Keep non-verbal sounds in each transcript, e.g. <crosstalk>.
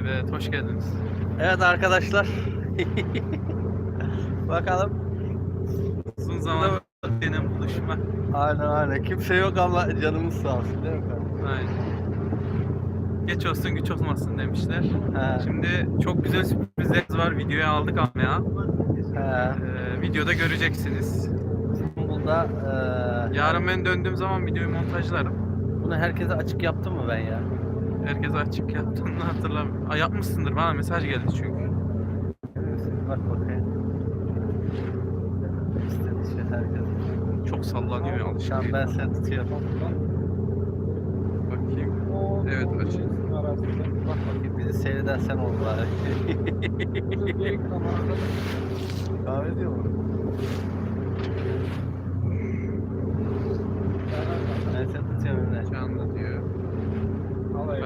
Evet, hoş geldiniz. Evet arkadaşlar. <laughs> Bakalım. Uzun zaman benim buluşma. Aynen aynen. Kimse yok ama canımız sağ olsun değil mi kardeşim? Aynen. Geç olsun güç olmasın demişler. He, Şimdi çok güzel sürprizlerimiz var. Videoya aldık ama ya. he. Ee, videoda göreceksiniz. İstanbul'da eee, Yarın ben döndüğüm zaman videoyu montajlarım. bunu herkese açık yaptım mı ben ya? Herkes açık yaptığını hatırlamıyorum. Aa, yapmışsındır bana mesaj geldi çünkü. Bak. İstediği şey herkes. Çok sallanıyor Şu an alışık. ben seni tutuyorum. Bakayım. Evet açayım. Bak bakayım bizi seyreden sen ol bari. Kahve diyor mu? Ben seni tutuyorum Emre. Canlı diyor. Tamam.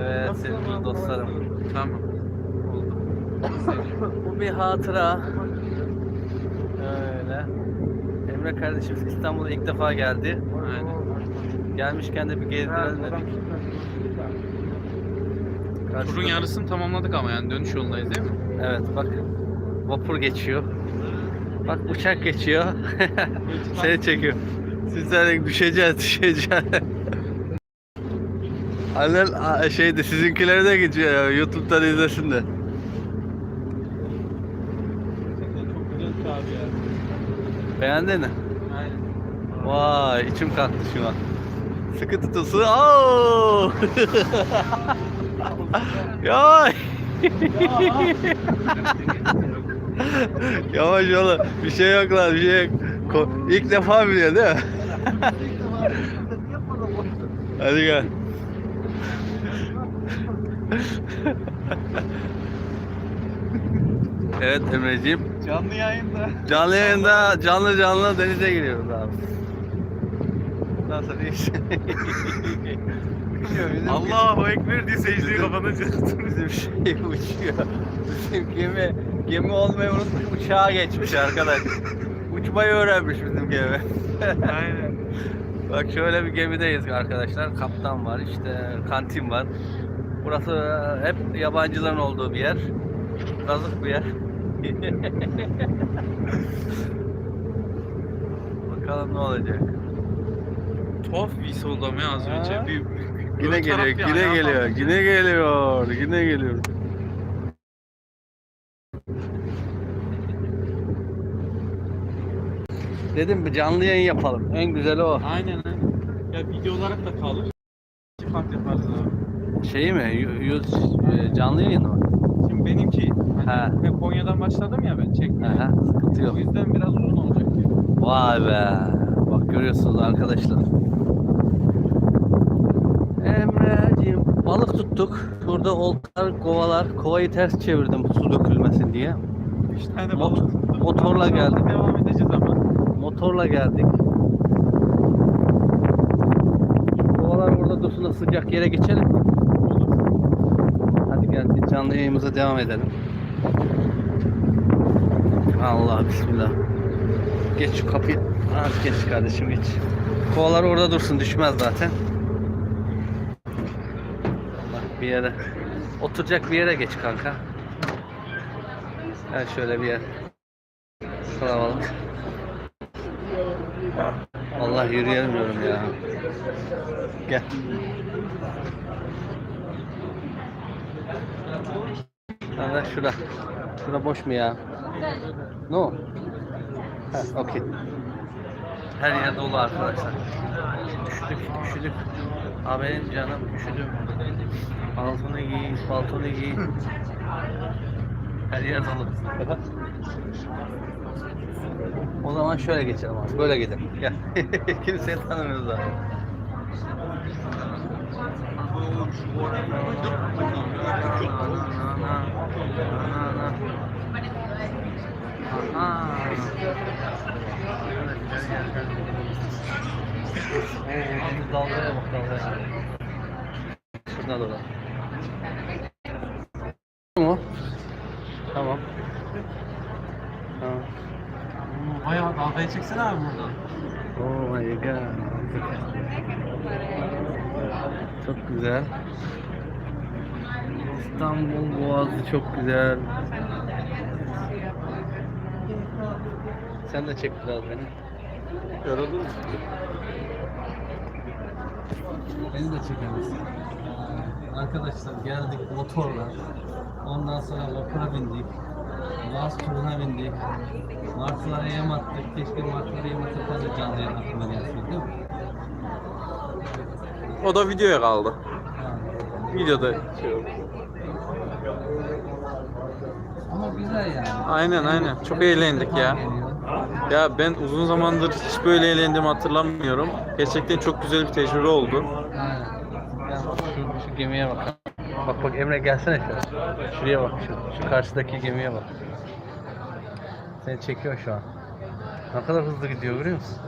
Evet sevgili dostlarım. Tamam. Oldu. <laughs> Bu bir hatıra. Öyle. Emre kardeşimiz İstanbul'a ilk defa geldi. Aynen. Gelmişken de bir gezdirelim dedik. Turun Karşıda- yarısını tamamladık ama yani dönüş yolundayız değil mi? Evet bak. Vapur geçiyor. Bak uçak geçiyor. <laughs> Seni çekiyor. Sizler düşeceğiz düşeceğiz. Annen şeyde sizinkileri de geçiyor ya, YouTube'dan izlesin de. Beğendin mi? Aynen. Vay içim kalktı şu an. Sıkı tutusu. Oo! <laughs> Yavaş. Yavaş oğlum. Bir şey yok lan bir şey yok. Ko- İlk defa biliyor değil mi? Hadi gel. <laughs> evet Emreciğim. Canlı yayında. Canlı yayında canlı canlı denize giriyoruz abi. Nasıl <laughs> iş? Allahu Ekber diye secdeyi kapanacaktım. Bizim <laughs> şey uçuyor. Bizim gemi gemi olmayı unutmuş uçağa geçmiş arkadaş. Uçmayı öğrenmiş bizim gemi. Aynen. Bak şöyle bir gemideyiz arkadaşlar. Kaptan var, işte kantin var. Burası e, hep yabancıların olduğu bir yer. Kazık bir yer. <laughs> Bakalım ne olacak. Tuhaf bir his oldu ama ya az önce. Ha? Bir, Yine taraf geliyor, bir yine ayağa geliyor, kalktı. yine geliyor, yine geliyor. Dedim bir canlı yayın yapalım. En güzeli o. Aynen aynen. Ya video olarak da kalır. İki fark yaparız abi. Şey mi? Yüz e, canlı yayın mı? Şimdi benimki Ha. hani ben Konya'dan başladım ya ben çekmeye. Aha, sıkıntı yok. O yüzden biraz uzun olacak. Vay be. Bak görüyorsunuz arkadaşlar. Emre'ciğim balık tuttuk. Şurada oltalar, kovalar. Kovayı ters çevirdim su dökülmesin diye. Üç tane Mot- balık tuttum. motorla geldim. Devam edeceğiz ama. Motorla geldik. Kovalar burada dursun da sıcak yere geçelim. mi? Olur. Hadi gel bir canlı yayınımıza devam edelim. Allah bismillah. Geç şu kapıyı. Az geç kardeşim geç. Kovalar orada dursun düşmez zaten. Allah bir yere. Oturacak bir yere geç kanka. Gel şöyle bir yer. Kalabalık. Allah yürüyelim diyorum ya. Gel. Nerede? Şurada. Şurada boş mu ya? No. Ha, okey. Her yer dolu arkadaşlar. Üşüdük, üşüdük. Abi benim canım üşüdüm. Paltonu giy, paltonu giy. Her yer dolu. o zaman şöyle geçelim abi. Böyle gidelim. Gel. <laughs> Kimseyi tanımıyoruz abi. Abi dalgaya bak dalgaya. Şuradan da bak. Tamam. Tamam. Tamam. Bayağı dalgaya çeksene abi buradan. Oh my god. Çok güzel. İstanbul Boğazı çok güzel. Sen de çek biraz beni. Yoruldun mu? Beni de çekemezsin. Arkadaşlar geldik motorla. Ondan sonra vapura bindik. Boğaz turuna bindik. Martılara yem attık. Keşke martılara yem atarken de canlı yayın aklıma gelsin değil mi? O da videoya kaldı. Videoda şey oldu. Ama güzel yani. Aynen, aynen. Çok eğlendik ya. Ya ben uzun zamandır hiç böyle eğlendiğimi hatırlamıyorum. Gerçekten çok güzel bir tecrübe oldu. Aynen. Gel bak şu, şu gemiye bak. Bak bak Emre gelsene şuraya. Şuraya bak şu, şu karşıdaki gemiye bak. Seni çekiyor şu an. Ne kadar hızlı gidiyor görüyor musun?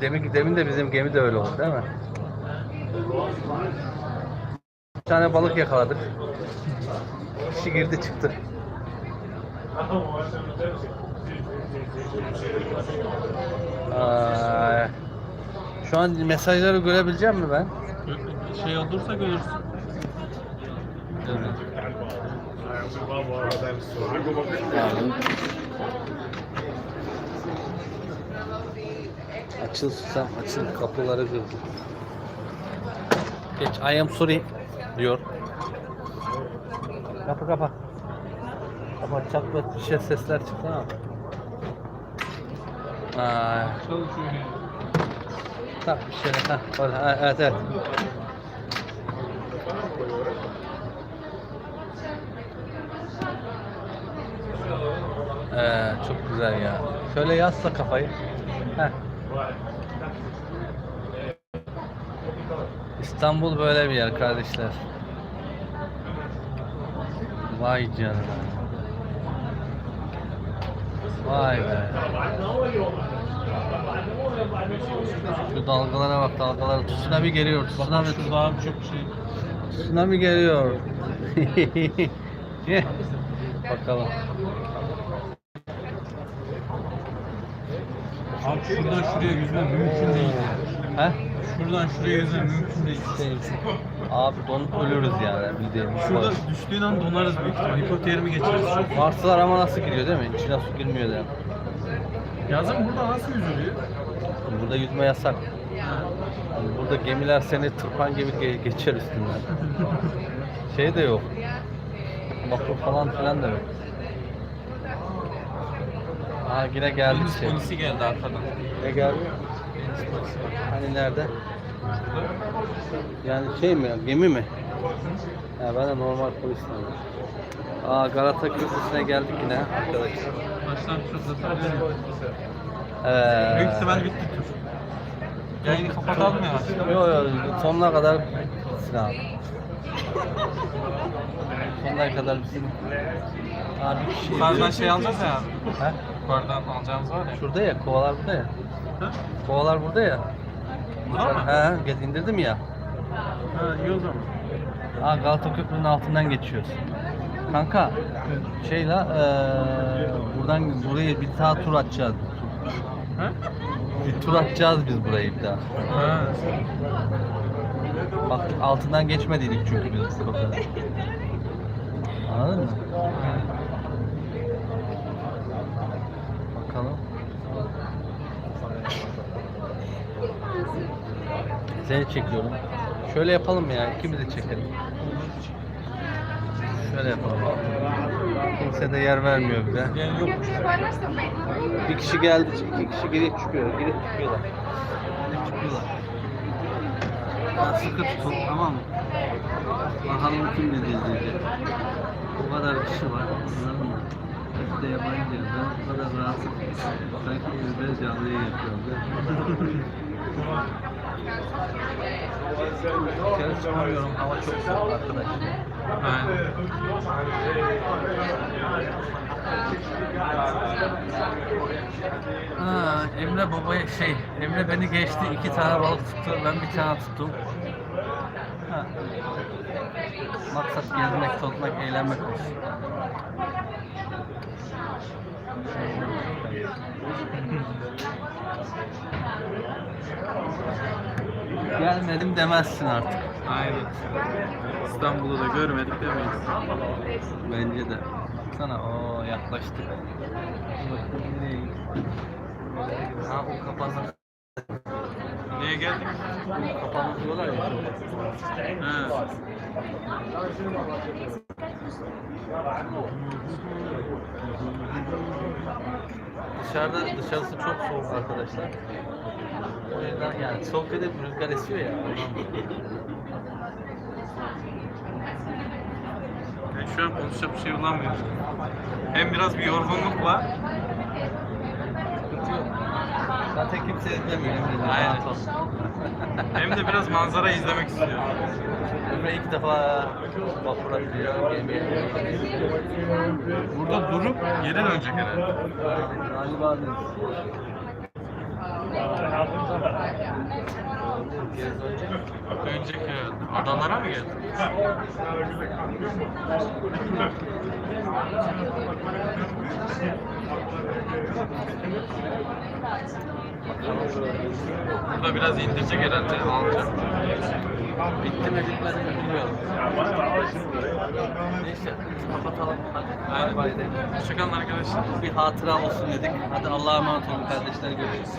Demin, demin de bizim gemi de öyle oldu değil mi? Bir tane balık yakaladık. Kişi girdi çıktı. Ay. Şu an mesajları görebileceğim mi ben? Şey olursa görürsün. Açıl susam, açıl kapıları kırdı. Geç, I am sorry diyor. Kapı kapa. Kapa çatlat bir şey sesler çıktı ama. Aa, tak bir şey. Ha, ha, evet evet. Ee, çok güzel ya. Şöyle yasla kafayı. Heh. İstanbul böyle bir yer kardeşler. Vay canına. Vay be. Şu dalgalara bak dalgalara. Tsunami geliyor. Tsunami, abi çok şey. tsunami geliyor. <laughs> Bakalım. Abi şuradan şuraya yüzme mümkün değil. He? Şuradan şuraya yüzme mümkün değil. Abi donup ölürüz yani bildiğimiz. Şurada düştüğün an donarız büyük ihtimal. Hipotermi geçiririz çok. Marslılar ama nasıl giriyor değil mi? İçine su girmiyor da. Yazın burada nasıl yüzülüyor? Burada yüzme yasak. Yani burada gemiler seni tırpan gibi ge- geçer üstünden. şey de yok. Vapur falan filan da yok. Aa yine geldi Deniz şey. polisi geldi arkadan. Ne geldi? Deniz polisi var. Hani nerede? Yani şey mi? Gemi mi? Ha, ben de normal polis sandım. Aa Galata Köprüsü'ne geldik yine arkadaşlar. Başlangıçta zaten. Ee, Büyük ihtimal bitti tur. Yayını kapatalım ya. Yok yok sonuna kadar bitsin abi. <laughs> Sonuna kadar bitsin. Abi Yukarıdan izliyor. şey alacağız ya. He? Yukarıdan alacağımız var ya. Şurada ya kovalar burada ya. Ha? Kovalar burada ya. Burada mı? He, gel indirdim ya. Ha iyi o zaman. Aa Galata Köprü'nün altından geçiyoruz. Kanka şey la eee buradan burayı bir daha tur atacağız. Ha? Bir tur atacağız biz burayı bir daha. Ha. Bak altından geçmediydik çünkü biz köprünün. Anladın mı? Bakalım. Seni çekiyorum. Şöyle yapalım ya? İkimiz de çekelim. Şöyle yapalım. Kimse de yer vermiyor bize. Yokmuş. Bir kişi geldi, iki kişi girip çıkıyor, girip çıkıyorlar. Girip çıkıyorlar. Ya sıkı tutun, tamam mı? Bakalım kim bizi izleyecek. Bu kadar kişi var, anladın mı? Hep de yabancı. Ben bu kadar rahatsız. Sanki evde canlı yayın yapıyorum. <laughs> İçeri çıkamıyorum, hava çok soğuk arkadaş. Aynen. Ha, Emre babaya şey, Emre beni geçti, iki tane balık tuttu, ben bir tane tuttum. Ha. Maksat gezmek, tozmak, eğlenmek olsun. <laughs> Gelmedim demezsin artık. Aynen. İstanbul'u da görmedik demeyiz. Bence de. Sana o yaklaştık. Ha o kapanır. Niye geldik? Kapanır diyorlar ya. Ha. Dışarıda dışarısı çok soğuk arkadaşlar. O yüzden yani soğuk edip rüzgar esiyor ya. Ben şu an konuşacak bir şey bulamıyorum. Hem biraz bir yorgunluk var. Zaten kimse izlemiyor. Aynen. Hem de biraz manzara izlemek istiyorum. Emre ilk defa vapura biniyor, gemiye biniyor. Burada durup geri dönecek herhalde. Galiba. Geri dönecek. Herhalde. Adalara mı geldi? Burada biraz indirecek herhalde. Alacak. Bitti mi bitmedi mi bilmiyorum. Neyse kapatalım. Hadi. Aynen. bay. Hoşçakalın arkadaşlar. Bir hatıra olsun dedik. Hadi Allah'a emanet olun kardeşler görüşürüz.